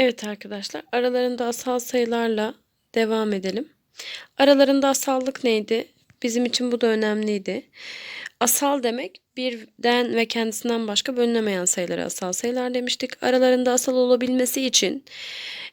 Evet arkadaşlar, aralarında asal sayılarla devam edelim. Aralarında asallık neydi? Bizim için bu da önemliydi. Asal demek birden ve kendisinden başka bölünemeyen sayılara asal sayılar demiştik. Aralarında asal olabilmesi için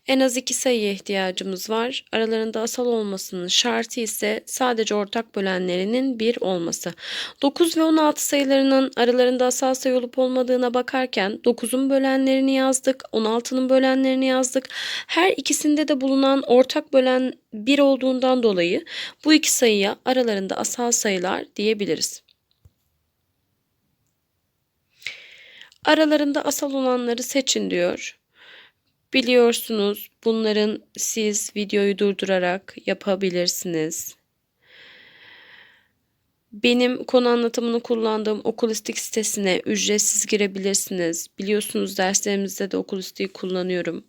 en az iki sayıya ihtiyacımız var. Aralarında asal olmasının şartı ise sadece ortak bölenlerinin 1 olması. 9 ve 16 sayılarının aralarında asal sayı olup olmadığına bakarken 9'un bölenlerini yazdık, 16'nın bölenlerini yazdık. Her ikisinde de bulunan ortak bölen 1 olduğundan dolayı bu iki sayıya aralarında asal sayılar diyebiliriz. Aralarında asal olanları seçin diyor. Biliyorsunuz bunların siz videoyu durdurarak yapabilirsiniz. Benim konu anlatımını kullandığım okulistik sitesine ücretsiz girebilirsiniz. Biliyorsunuz derslerimizde de okulistiği kullanıyorum.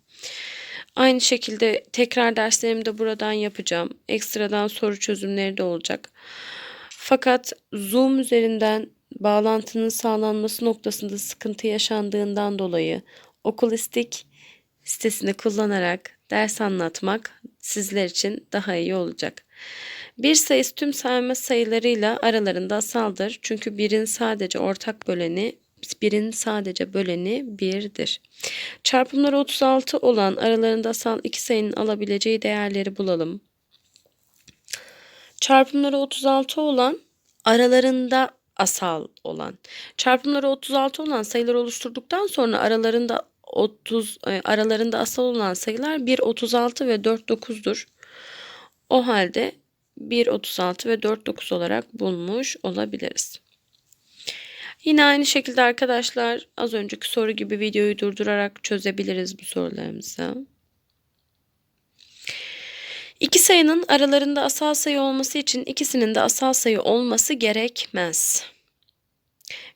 Aynı şekilde tekrar derslerimi de buradan yapacağım. Ekstradan soru çözümleri de olacak. Fakat Zoom üzerinden bağlantının sağlanması noktasında sıkıntı yaşandığından dolayı okulistik sitesini kullanarak ders anlatmak sizler için daha iyi olacak. Bir sayısı tüm sayma sayılarıyla aralarında asaldır. Çünkü birin sadece ortak böleni birin sadece böleni 1'dir. Çarpımları 36 olan aralarında asal iki sayının alabileceği değerleri bulalım. Çarpımları 36 olan aralarında asal olan. Çarpımları 36 olan sayılar oluşturduktan sonra aralarında 30 e, aralarında asal olan sayılar 1 36 ve 4 9'dur. O halde 1 36 ve 4 9 olarak bulmuş olabiliriz. Yine aynı şekilde arkadaşlar az önceki soru gibi videoyu durdurarak çözebiliriz bu sorularımızı. İki sayının aralarında asal sayı olması için ikisinin de asal sayı olması gerekmez.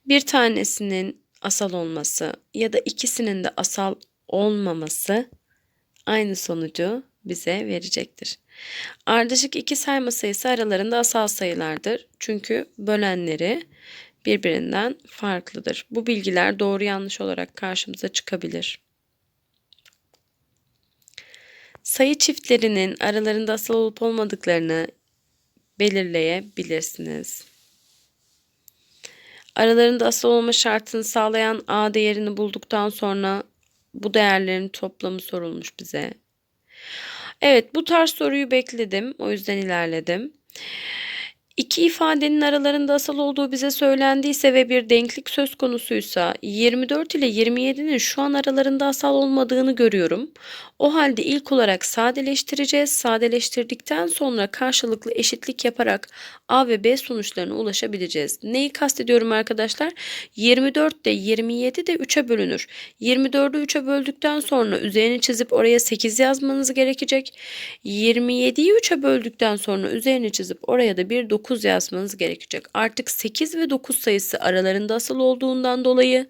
Bir tanesinin asal olması ya da ikisinin de asal olmaması aynı sonucu bize verecektir. Ardışık iki sayma sayısı aralarında asal sayılardır. Çünkü bölenleri birbirinden farklıdır. Bu bilgiler doğru yanlış olarak karşımıza çıkabilir. Sayı çiftlerinin aralarında asal olup olmadıklarını belirleyebilirsiniz. Aralarında asal olma şartını sağlayan A değerini bulduktan sonra bu değerlerin toplamı sorulmuş bize. Evet bu tarz soruyu bekledim. O yüzden ilerledim. İki ifadenin aralarında asal olduğu bize söylendiyse ve bir denklik söz konusuysa 24 ile 27'nin şu an aralarında asal olmadığını görüyorum. O halde ilk olarak sadeleştireceğiz. Sadeleştirdikten sonra karşılıklı eşitlik yaparak A ve B sonuçlarına ulaşabileceğiz. Neyi kastediyorum arkadaşlar? 24 de 27 de 3'e bölünür. 24'ü 3'e böldükten sonra üzerini çizip oraya 8 yazmanız gerekecek. 27'yi 3'e böldükten sonra üzerini çizip oraya da bir 9 yazmanız gerekecek. Artık 8 ve 9 sayısı aralarında asal olduğundan dolayı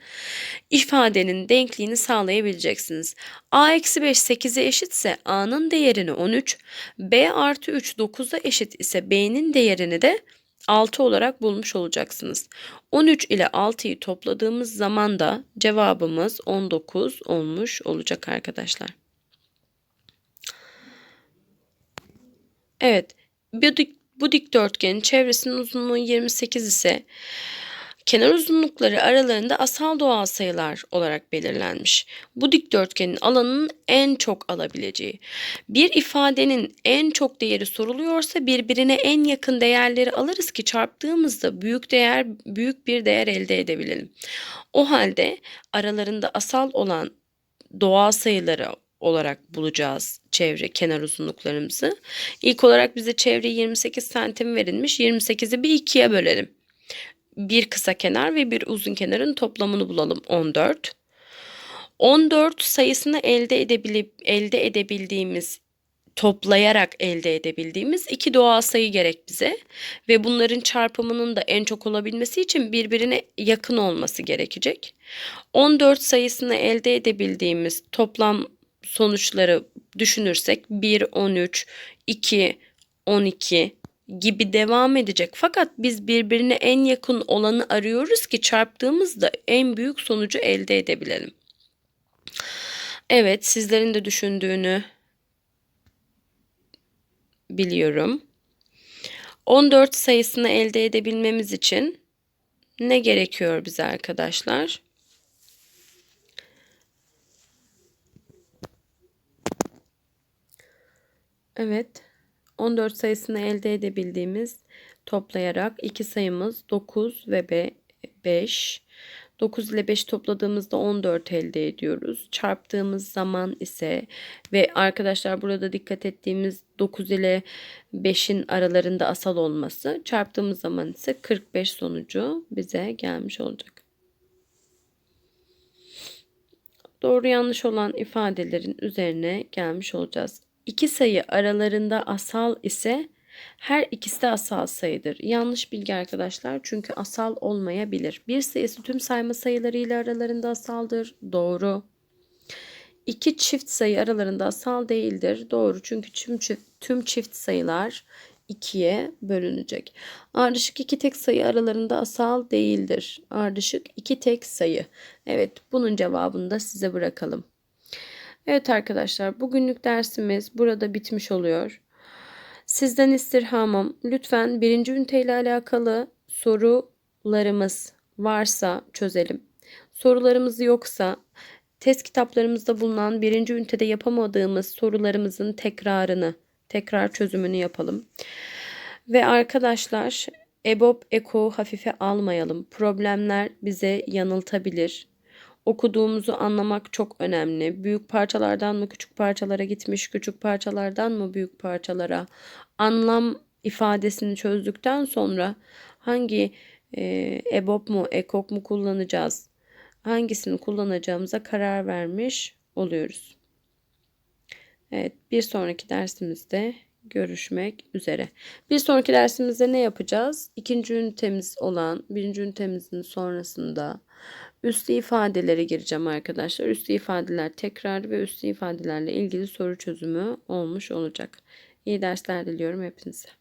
ifadenin denkliğini sağlayabileceksiniz. A eksi 5 8'e eşitse A'nın değerini 13, B artı 3 9'a eşit ise B'nin değerini de 6 olarak bulmuş olacaksınız. 13 ile 6'yı topladığımız zaman da cevabımız 19 olmuş olacak arkadaşlar. Evet, dik, bu dikdörtgenin çevresinin uzunluğu 28 ise kenar uzunlukları aralarında asal doğal sayılar olarak belirlenmiş. Bu dikdörtgenin alanının en çok alabileceği. Bir ifadenin en çok değeri soruluyorsa birbirine en yakın değerleri alırız ki çarptığımızda büyük değer büyük bir değer elde edebilelim. O halde aralarında asal olan doğal sayıları olarak bulacağız çevre kenar uzunluklarımızı. İlk olarak bize çevre 28 santim verilmiş. 28'i bir ikiye bölelim bir kısa kenar ve bir uzun kenarın toplamını bulalım 14. 14 sayısını elde edebilip elde edebildiğimiz toplayarak elde edebildiğimiz iki doğal sayı gerek bize ve bunların çarpımının da en çok olabilmesi için birbirine yakın olması gerekecek. 14 sayısını elde edebildiğimiz toplam sonuçları düşünürsek 1 13 2 12 gibi devam edecek. Fakat biz birbirine en yakın olanı arıyoruz ki çarptığımızda en büyük sonucu elde edebilelim. Evet, sizlerin de düşündüğünü biliyorum. 14 sayısını elde edebilmemiz için ne gerekiyor bize arkadaşlar? Evet. 14 sayısını elde edebildiğimiz toplayarak iki sayımız 9 ve 5. 9 ile 5 topladığımızda 14 elde ediyoruz. Çarptığımız zaman ise ve arkadaşlar burada dikkat ettiğimiz 9 ile 5'in aralarında asal olması çarptığımız zaman ise 45 sonucu bize gelmiş olacak. Doğru yanlış olan ifadelerin üzerine gelmiş olacağız. İki sayı aralarında asal ise her ikisi de asal sayıdır. Yanlış bilgi arkadaşlar çünkü asal olmayabilir. Bir sayısı tüm sayma sayılarıyla aralarında asaldır. Doğru. İki çift sayı aralarında asal değildir. Doğru çünkü tüm çift, tüm çift sayılar ikiye bölünecek. Ardışık iki tek sayı aralarında asal değildir. Ardışık iki tek sayı. Evet bunun cevabını da size bırakalım. Evet arkadaşlar bugünlük dersimiz burada bitmiş oluyor. Sizden istirhamım lütfen birinci üniteyle alakalı sorularımız varsa çözelim. Sorularımız yoksa test kitaplarımızda bulunan birinci ünitede yapamadığımız sorularımızın tekrarını, tekrar çözümünü yapalım. Ve arkadaşlar EBOB, EKO hafife almayalım. Problemler bize yanıltabilir. Okuduğumuzu anlamak çok önemli. Büyük parçalardan mı küçük parçalara gitmiş, küçük parçalardan mı büyük parçalara? Anlam ifadesini çözdükten sonra hangi e, EBOB mu, EKOK mu kullanacağız? Hangisini kullanacağımıza karar vermiş oluyoruz. Evet, bir sonraki dersimizde görüşmek üzere. Bir sonraki dersimizde ne yapacağız? İkinci ünitemiz olan birinci ünitemizin sonrasında üslü ifadelere gireceğim arkadaşlar. Üslü ifadeler tekrar ve üslü ifadelerle ilgili soru çözümü olmuş olacak. İyi dersler diliyorum hepinize.